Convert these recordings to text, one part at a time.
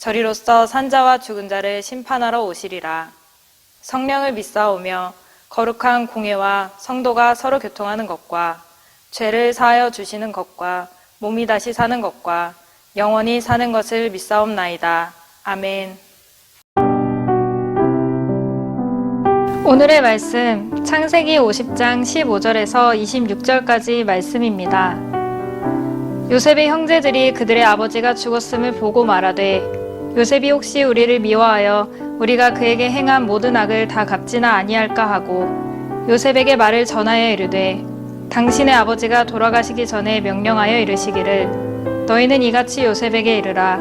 저리로서 산자와 죽은 자를 심판하러 오시리라. 성령을 믿사오며 거룩한 공예와 성도가 서로 교통하는 것과 죄를 사하여 주시는 것과 몸이 다시 사는 것과 영원히 사는 것을 믿사옵나이다. 아멘. 오늘의 말씀 창세기 50장 15절에서 26절까지 말씀입니다. 요셉의 형제들이 그들의 아버지가 죽었음을 보고 말하되 요셉이 혹시 우리를 미워하여 우리가 그에게 행한 모든 악을 다 갚지나 아니할까 하고 요셉에게 말을 전하여 이르되 당신의 아버지가 돌아가시기 전에 명령하여 이르시기를 너희는 이같이 요셉에게 이르라.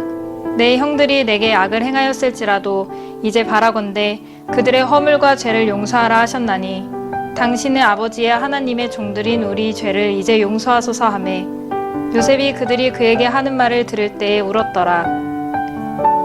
내 형들이 내게 악을 행하였을지라도 이제 바라건대 그들의 허물과 죄를 용서하라 하셨나니 당신의 아버지의 하나님의 종들인 우리 죄를 이제 용서하소서 하매 요셉이 그들이 그에게 하는 말을 들을 때에 울었더라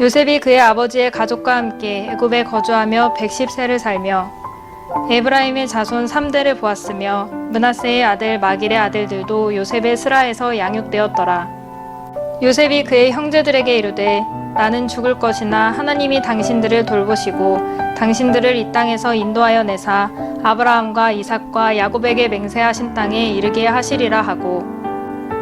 요셉이 그의 아버지의 가족과 함께 애굽에 거주하며 110세를 살며 에브라임의 자손 3대를 보았으며 문하세의 아들 마길의 아들들도 요셉의 스라에서 양육되었더라. 요셉이 그의 형제들에게 이르되 나는 죽을 것이나 하나님이 당신들을 돌보시고 당신들을 이 땅에서 인도하여 내사 아브라함과 이삭과 야곱에게 맹세하신 땅에 이르게 하시리라 하고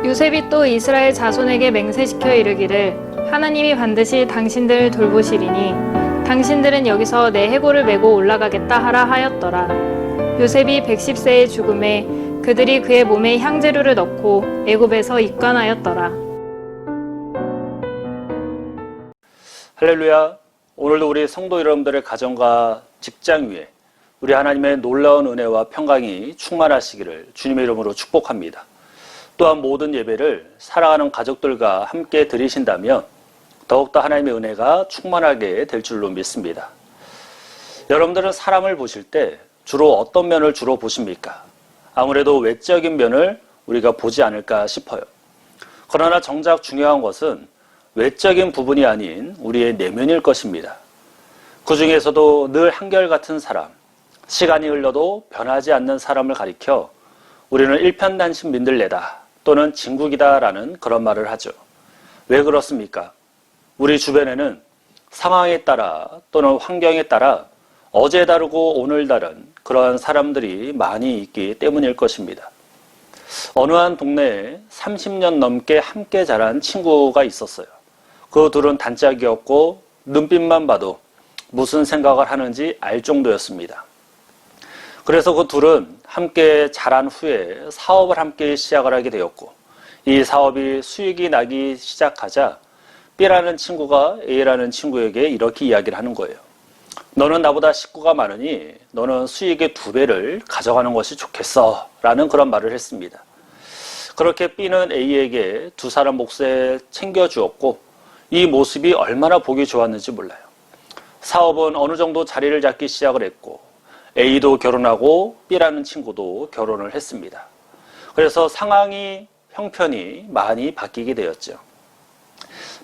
요셉이 또 이스라엘 자손에게 맹세시켜 이르기를 하나님이 반드시 당신들을 돌보시리니 당신들은 여기서 내 해골을 메고 올라가겠다 하라 하였더라. 요셉이 110세의 죽음에 그들이 그의 몸에 향재료를 넣고 애굽에서 입관하였더라. 할렐루야. 오늘도 우리 성도 여러분들의 가정과 직장 위에 우리 하나님의 놀라운 은혜와 평강이 충만하시기를 주님의 이름으로 축복합니다. 또한 모든 예배를 사랑하는 가족들과 함께 드리신다면 더욱더 하나님의 은혜가 충만하게 될 줄로 믿습니다. 여러분들은 사람을 보실 때 주로 어떤 면을 주로 보십니까? 아무래도 외적인 면을 우리가 보지 않을까 싶어요. 그러나 정작 중요한 것은 외적인 부분이 아닌 우리의 내면일 것입니다. 그 중에서도 늘 한결같은 사람, 시간이 흘러도 변하지 않는 사람을 가리켜 우리는 일편단심 민들레다 또는 진국이다라는 그런 말을 하죠. 왜 그렇습니까? 우리 주변에는 상황에 따라 또는 환경에 따라 어제 다르고 오늘 다른 그러한 사람들이 많이 있기 때문일 것입니다. 어느 한 동네에 30년 넘게 함께 자란 친구가 있었어요. 그 둘은 단짝이었고 눈빛만 봐도 무슨 생각을 하는지 알 정도였습니다. 그래서 그 둘은 함께 자란 후에 사업을 함께 시작을 하게 되었고 이 사업이 수익이 나기 시작하자 B라는 친구가 A라는 친구에게 이렇게 이야기를 하는 거예요. 너는 나보다 식구가 많으니 너는 수익의 두 배를 가져가는 것이 좋겠어. 라는 그런 말을 했습니다. 그렇게 B는 A에게 두 사람 몫에 챙겨주었고 이 모습이 얼마나 보기 좋았는지 몰라요. 사업은 어느 정도 자리를 잡기 시작을 했고 A도 결혼하고 B라는 친구도 결혼을 했습니다. 그래서 상황이 형편이 많이 바뀌게 되었죠.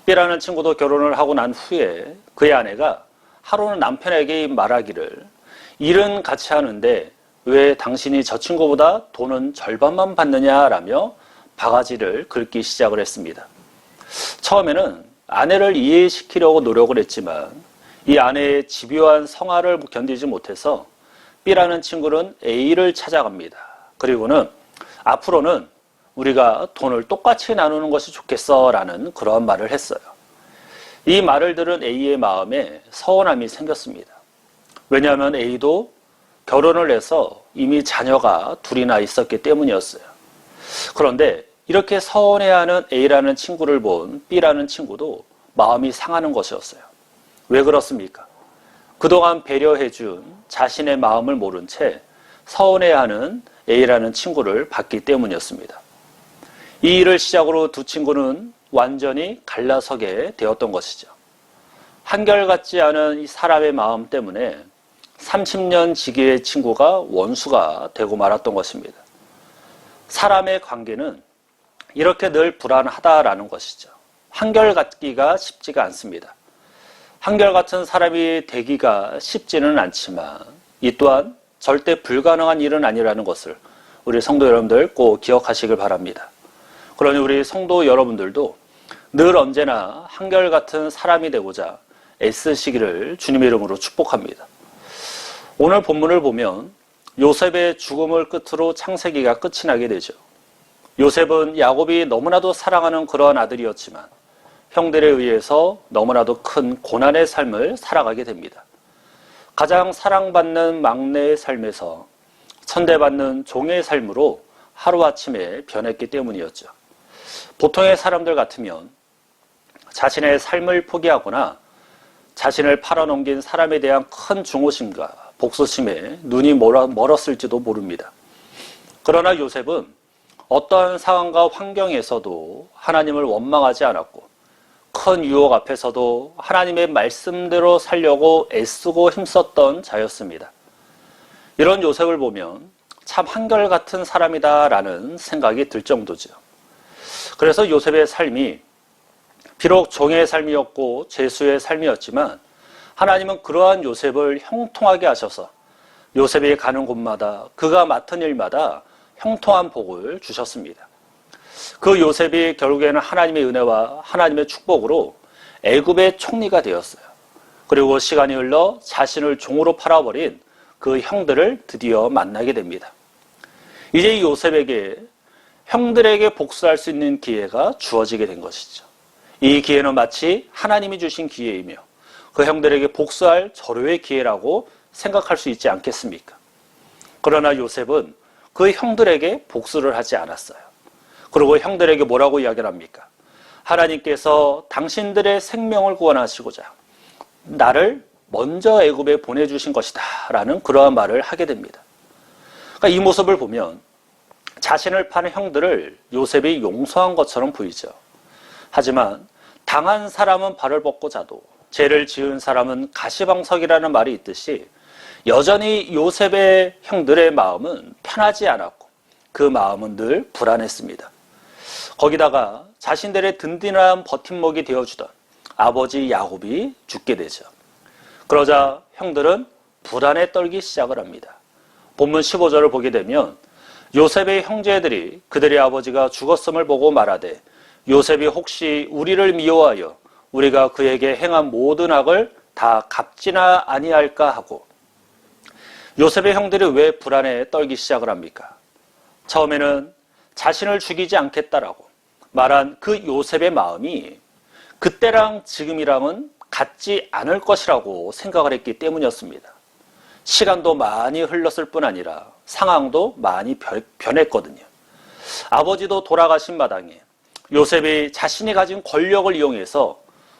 B라는 친구도 결혼을 하고 난 후에 그의 아내가 하루는 남편에게 말하기를 일은 같이 하는데 왜 당신이 저 친구보다 돈은 절반만 받느냐라며 바가지를 긁기 시작을 했습니다. 처음에는 아내를 이해시키려고 노력을 했지만 이 아내의 집요한 성화를 견디지 못해서 B라는 친구는 A를 찾아갑니다. 그리고는 앞으로는 우리가 돈을 똑같이 나누는 것이 좋겠어 라는 그런 말을 했어요. 이 말을 들은 A의 마음에 서운함이 생겼습니다. 왜냐하면 A도 결혼을 해서 이미 자녀가 둘이나 있었기 때문이었어요. 그런데 이렇게 서운해하는 A라는 친구를 본 B라는 친구도 마음이 상하는 것이었어요. 왜 그렇습니까? 그동안 배려해준 자신의 마음을 모른 채 서운해하는 A라는 친구를 봤기 때문이었습니다. 이 일을 시작으로 두 친구는 완전히 갈라서게 되었던 것이죠. 한결같지 않은 이 사람의 마음 때문에 30년 지기의 친구가 원수가 되고 말았던 것입니다. 사람의 관계는 이렇게 늘 불안하다라는 것이죠. 한결같기가 쉽지가 않습니다. 한결같은 사람이 되기가 쉽지는 않지만 이 또한 절대 불가능한 일은 아니라는 것을 우리 성도 여러분들 꼭 기억하시길 바랍니다. 그러니 우리 성도 여러분들도 늘 언제나 한결같은 사람이 되고자 애쓰시기를 주님의 이름으로 축복합니다. 오늘 본문을 보면 요셉의 죽음을 끝으로 창세기가 끝이 나게 되죠. 요셉은 야곱이 너무나도 사랑하는 그러한 아들이었지만 형들에 의해서 너무나도 큰 고난의 삶을 살아가게 됩니다. 가장 사랑받는 막내의 삶에서 천대받는 종의 삶으로 하루아침에 변했기 때문이었죠. 보통의 사람들 같으면 자신의 삶을 포기하거나 자신을 팔아넘긴 사람에 대한 큰 중호심과 복수심에 눈이 멀었을지도 모릅니다. 그러나 요셉은 어떠한 상황과 환경에서도 하나님을 원망하지 않았고 큰 유혹 앞에서도 하나님의 말씀대로 살려고 애쓰고 힘썼던 자였습니다. 이런 요셉을 보면 참 한결같은 사람이다라는 생각이 들 정도죠. 그래서 요셉의 삶이 비록 종의 삶이었고 죄수의 삶이었지만 하나님은 그러한 요셉을 형통하게 하셔서 요셉이 가는 곳마다 그가 맡은 일마다 형통한 복을 주셨습니다. 그 요셉이 결국에는 하나님의 은혜와 하나님의 축복으로 애굽의 총리가 되었어요. 그리고 시간이 흘러 자신을 종으로 팔아버린 그 형들을 드디어 만나게 됩니다. 이제 이 요셉에게 형들에게 복수할 수 있는 기회가 주어지게 된 것이죠. 이 기회는 마치 하나님이 주신 기회이며 그 형들에게 복수할 절호의 기회라고 생각할 수 있지 않겠습니까? 그러나 요셉은 그 형들에게 복수를 하지 않았어요. 그리고 형들에게 뭐라고 이야기를 합니까? 하나님께서 당신들의 생명을 구원하시고자 나를 먼저 애굽에 보내주신 것이다 라는 그러한 말을 하게 됩니다. 그러니까 이 모습을 보면 자신을 파는 형들을 요셉이 용서한 것처럼 보이죠. 하지만 당한 사람은 발을 벗고 자도 죄를 지은 사람은 가시방석이라는 말이 있듯이 여전히 요셉의 형들의 마음은 편하지 않았고 그 마음은 늘 불안했습니다. 거기다가 자신들의 든든한 버팀목이 되어주던 아버지 야곱이 죽게 되죠. 그러자 형들은 불안에 떨기 시작을 합니다. 본문 15절을 보게 되면 요셉의 형제들이 그들의 아버지가 죽었음을 보고 말하되 요셉이 혹시 우리를 미워하여 우리가 그에게 행한 모든 악을 다 갚지나 아니할까 하고 요셉의 형들이 왜 불안에 떨기 시작을 합니까? 처음에는 자신을 죽이지 않겠다라고 말한 그 요셉의 마음이 그때랑 지금이랑은 같지 않을 것이라고 생각을 했기 때문이었습니다. 시간도 많이 흘렀을 뿐 아니라 상황도 많이 변했거든요. 아버지도 돌아가신 마당에 요셉이 자신이 가진 권력을 이용해서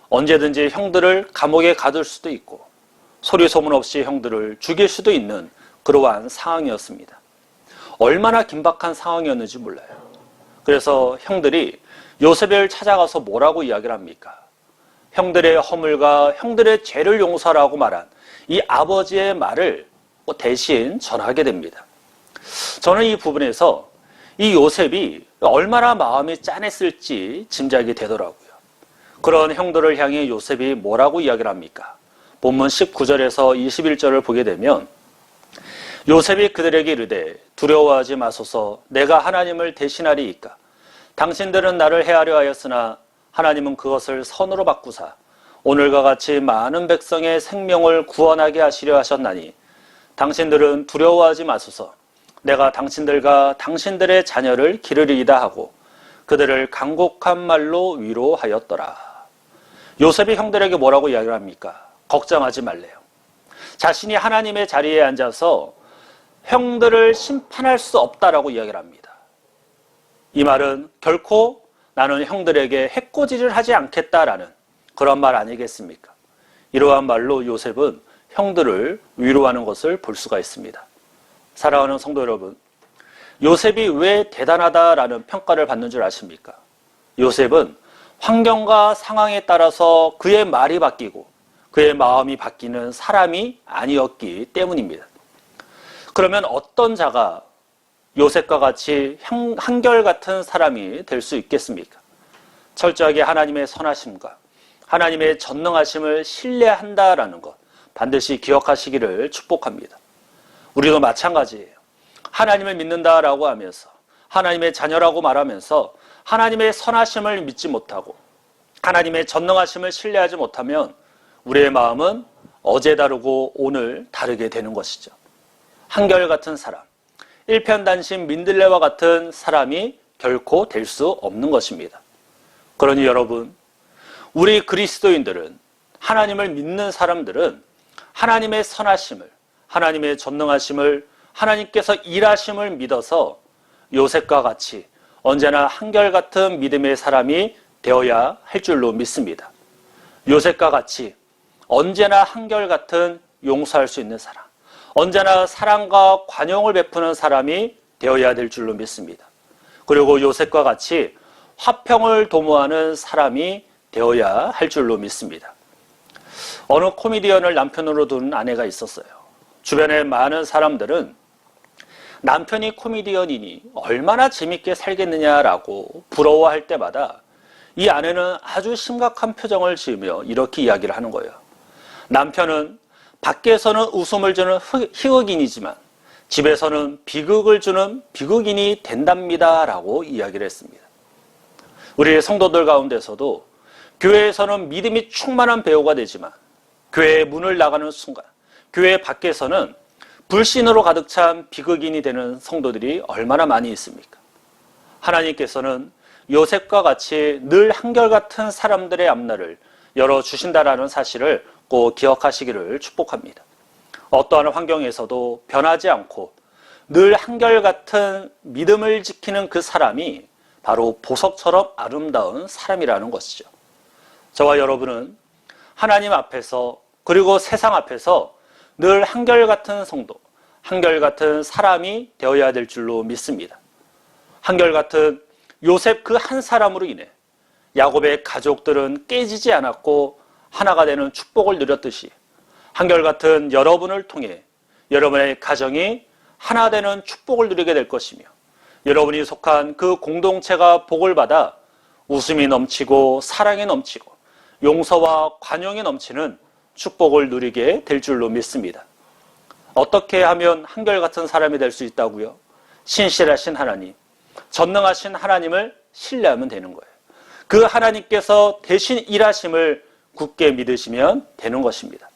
언제든지 형들을 감옥에 가둘 수도 있고 소리 소문 없이 형들을 죽일 수도 있는 그러한 상황이었습니다. 얼마나 긴박한 상황이었는지 몰라요. 그래서 형들이 요셉을 찾아가서 뭐라고 이야기를 합니까? 형들의 허물과 형들의 죄를 용서하라고 말한 이 아버지의 말을 대신 전하게 됩니다. 저는 이 부분에서 이 요셉이 얼마나 마음이 짠했을지 짐작이 되더라고요. 그런 형들을 향해 요셉이 뭐라고 이야기를 합니까? 본문 19절에서 21절을 보게 되면 요셉이 그들에게 이르되 두려워하지 마소서 내가 하나님을 대신하리이까 당신들은 나를 해하려 하였으나 하나님은 그것을 선으로 바꾸사 오늘과 같이 많은 백성의 생명을 구원하게 하시려 하셨나니 당신들은 두려워하지 마소서 내가 당신들과 당신들의 자녀를 기르리이다 하고 그들을 간곡한 말로 위로하였더라. 요셉이 형들에게 뭐라고 이야기를 합니까? 걱정하지 말래요. 자신이 하나님의 자리에 앉아서 형들을 심판할 수 없다라고 이야기를 합니다. 이 말은 결코 나는 형들에게 해코지를 하지 않겠다라는 그런 말 아니겠습니까? 이러한 말로 요셉은 형들을 위로하는 것을 볼 수가 있습니다. 사랑하는 성도 여러분, 요셉이 왜 대단하다라는 평가를 받는 줄 아십니까? 요셉은 환경과 상황에 따라서 그의 말이 바뀌고 그의 마음이 바뀌는 사람이 아니었기 때문입니다. 그러면 어떤 자가 요셉과 같이 형- 한결같은 사람이 될 수 있겠습니까? 철저하게 하나님의 선하심과 하나님의 전능하심을 신뢰한다라는 것 반드시 기억하시기를 축복합니다. 우리도 마찬가지예요. 하나님을 믿는다라고 하면서 하나님의 자녀라고 말하면서 하나님의 선하심을 믿지 못하고 하나님의 전능하심을 신뢰하지 못하면 우리의 마음은 어제 다르고 오늘 다르게 되는 것이죠. 한결같은 사람, 일편단심 민들레와 같은 사람이 결코 될 수 없는 것입니다. 그러니 여러분, 우리 그리스도인들은 하나님을 믿는 사람들은 하나님의 선하심을, 하나님의 전능하심을, 하나님께서 일하심을 믿어서 요셉과 같이 언제나 한결같은 믿음의 사람이 되어야 할 줄로 믿습니다. 요셉과 같이 언제나 한결같은 용서할 수 있는 사람, 언제나 사랑과 관용을 베푸는 사람이 되어야 될 줄로 믿습니다. 그리고 요셉과 같이 화평을 도모하는 사람이 되어야 할 줄로 믿습니다. 어느 코미디언을 남편으로 둔 아내가 있었어요. 주변에 많은 사람들은 남편이 코미디언이니 얼마나 재밌게 살겠느냐라고 부러워할 때마다 이 아내는 아주 심각한 표정을 지으며 이렇게 이야기를 하는 거예요. 남편은 밖에서는 웃음을 주는 흑- 희극인이지만 집에서는 비극을 주는 비극인이 된답니다라고 이야기를 했습니다. 우리 성도들 가운데서도 교회에서는 믿음이 충만한 배우가 되지만 교회의 문을 나가는 순간 교회 밖에서는 불신으로 가득 찬 비극인이 되는 성도들이 얼마나 많이 있습니까? 하나님께서는 요셉과 같이 늘 한결같은 사람들의 앞날을 열어주신다라는 사실을 꼭 기억하시기를 축복합니다. 어떠한 환경에서도 변하지 않고 늘 한결같은 믿음을 지키는 그 사람이 바로 보석처럼 아름다운 사람이라는 것이죠. 저와 여러분은 하나님 앞에서 그리고 세상 앞에서 늘 한결같은 성도, 한결같은 사람이 되어야 될 줄로 믿습니다. 한결같은 요셉 그 한 사람으로 인해 야곱의 가족들은 깨지지 않았고 하나가 되는 축복을 누렸듯이 한결같은 여러분을 통해 여러분의 가정이 하나 되는 축복을 누리게 될 것이며 여러분이 속한 그 공동체가 복을 받아 웃음이 넘치고 사랑이 넘치고 용서와 관용이 넘치는 축복을 누리게 될 줄로 믿습니다. 어떻게 하면 한결같은 사람이 될 수 있다고요? 신실하신 하나님, 전능하신 하나님을 신뢰하면 되는 거예요. 그 하나님께서 대신 일하심을 굳게 믿으시면 되는 것입니다.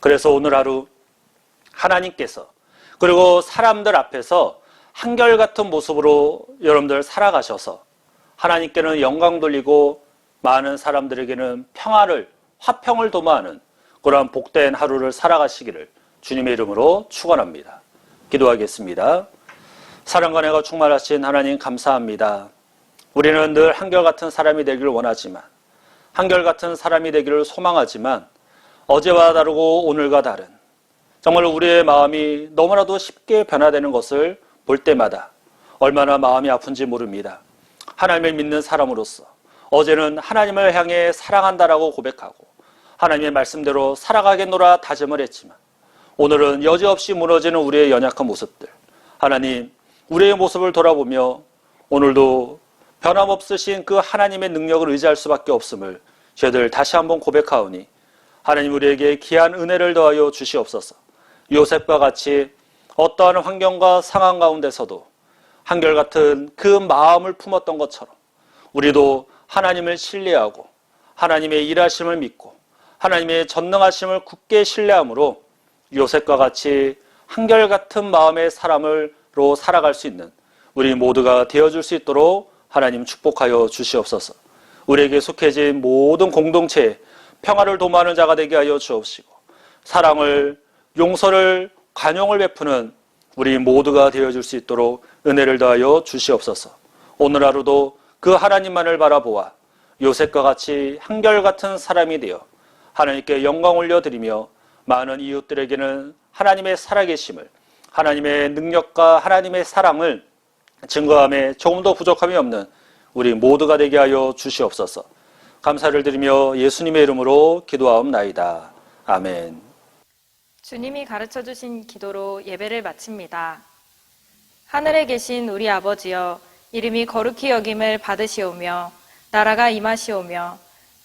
그래서 오늘 하루 하나님께서 그리고 사람들 앞에서 한결같은 모습으로 여러분들 살아가셔서 하나님께는 영광 돌리고 많은 사람들에게는 평화를 화평을 도모하는 그러한 복된 하루를 살아가시기를 주님의 이름으로 축원합니다. 기도하겠습니다. 사랑과 내가 충만하신 하나님 감사합니다. 우리는 늘 한결같은 사람이 되기를 원하지만 한결같은 사람이 되기를 소망하지만 어제와 다르고 오늘과 다른 정말 우리의 마음이 너무나도 쉽게 변화되는 것을 볼 때마다 얼마나 마음이 아픈지 모릅니다. 하나님을 믿는 사람으로서 어제는 하나님을 향해 사랑한다라고 고백하고 하나님의 말씀대로 살아가겠노라 다짐을 했지만 오늘은 여지없이 무너지는 우리의 연약한 모습들 하나님 우리의 모습을 돌아보며 오늘도 변함없으신 그 하나님의 능력을 의지할 수밖에 없음을 저희들 다시 한번 고백하오니 하나님 우리에게 귀한 은혜를 더하여 주시옵소서. 요셉과 같이 어떠한 환경과 상황 가운데서도 한결같은 그 마음을 품었던 것처럼 우리도 하나님을 신뢰하고 하나님의 일하심을 믿고 하나님의 전능하심을 굳게 신뢰함으로 요셉과 같이 한결같은 마음의 사람으로 살아갈 수 있는 우리 모두가 되어줄 수 있도록 하나님 축복하여 주시옵소서. 우리에게 속해진 모든 공동체에 평화를 도모하는 자가 되게 하여 주옵시고 사랑을 용서를 관용을 베푸는 우리 모두가 되어줄 수 있도록 은혜를 더하여 주시옵소서. 오늘 하루도 그 하나님만을 바라보아 요셉과 같이 한결같은 사람이 되어 하나님께 영광 올려드리며 많은 이웃들에게는 하나님의 살아계심을 하나님의 능력과 하나님의 사랑을 증거함에 조금 더 부족함이 없는 우리 모두가 되게 하여 주시옵소서. 감사를 드리며 예수님의 이름으로 기도하옵나이다. 아멘. 주님이 가르쳐 주신 기도로 예배를 마칩니다. 하늘에 계신 우리 아버지여 이름이 거룩히 여김을 받으시오며 나라가 임하시오며